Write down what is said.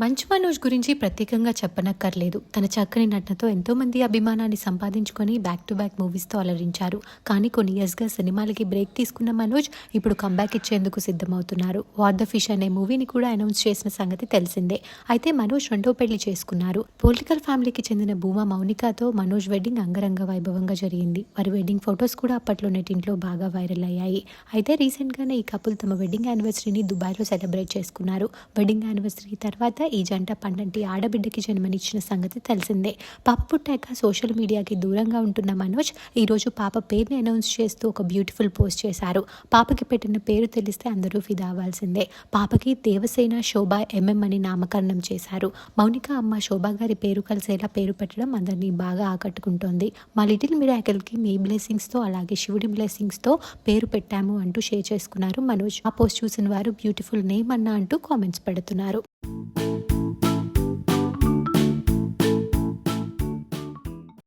మంచు మనోజ్ గురించి ప్రత్యేకంగా చెప్పనక్కర్లేదు. తన చక్కని నటనతో ఎంతో మంది అభిమానాన్ని సంపాదించుకొని బ్యాక్ టు బ్యాక్ మూవీస్తో అలరించారు. కానీ కొన్ని ఇయర్స్గా సినిమాలకి బ్రేక్ తీసుకున్న మనోజ్ ఇప్పుడు కంబ్యాక్ ఇచ్చేందుకు సిద్ధమవుతున్నారు. వాట్ ద ఫిష్ అనే మూవీని కూడా అనౌన్స్ చేసిన సంగతి తెలిసిందే. అయితే మనోజ్ రెండో పెళ్ళి చేసుకున్నారు. పొలిటికల్ ఫ్యామిలీకి చెందిన భూమా మౌనికతో మనోజ్ వెడ్డింగ్ అంగరంగ వైభవంగా జరిగింది. వారి వెడ్డింగ్ ఫొటోస్ కూడా అప్పట్లో నెటింట్లో బాగా వైరల్ అయ్యాయి. అయితే రీసెంట్గానే ఈ కపుల్ తమ వెడ్డింగ్ యానివర్సరీని దుబాయ్లో సెలబ్రేట్ చేసుకున్నారు. వెడ్డింగ్ యానివర్సరీ తర్వాత ఈ జంట పండంటి ఆడబిడ్డకి జన్మనిచ్చిన సంగతి తెలిసిందే. పాప పుట్టాక సోషల్ మీడియాకి దూరంగా ఉంటున్న మనోజ్ ఈరోజు పాప పేరుని అనౌన్స్ చేస్తూ ఒక బ్యూటిఫుల్ పోస్ట్ చేశారు. పాపకి పెట్టిన పేరు తెలిస్తే అందరూ ఫిదా అవ్వాల్సిందే. పాపకి దేవసేన శోభ ఎంఎం అని నామకరణం చేశారు. మౌనిక అమ్మ శోభా గారి పేరు కలిసేలా పేరు పెట్టడం అందరినీ బాగా ఆకట్టుకుంటోంది. మా లిటిల్ మిరాకిల్కి మీ బ్లెస్సింగ్స్తో అలాగే శివుడి బ్లెస్సింగ్స్తో పేరు పెట్టాము అంటూ షేర్ చేసుకున్నారు మనోజ్. ఆ పోస్ట్ చూసిన వారు బ్యూటిఫుల్ నేమ్ అన్నా అంటూ కామెంట్స్ పెడుతున్నారు.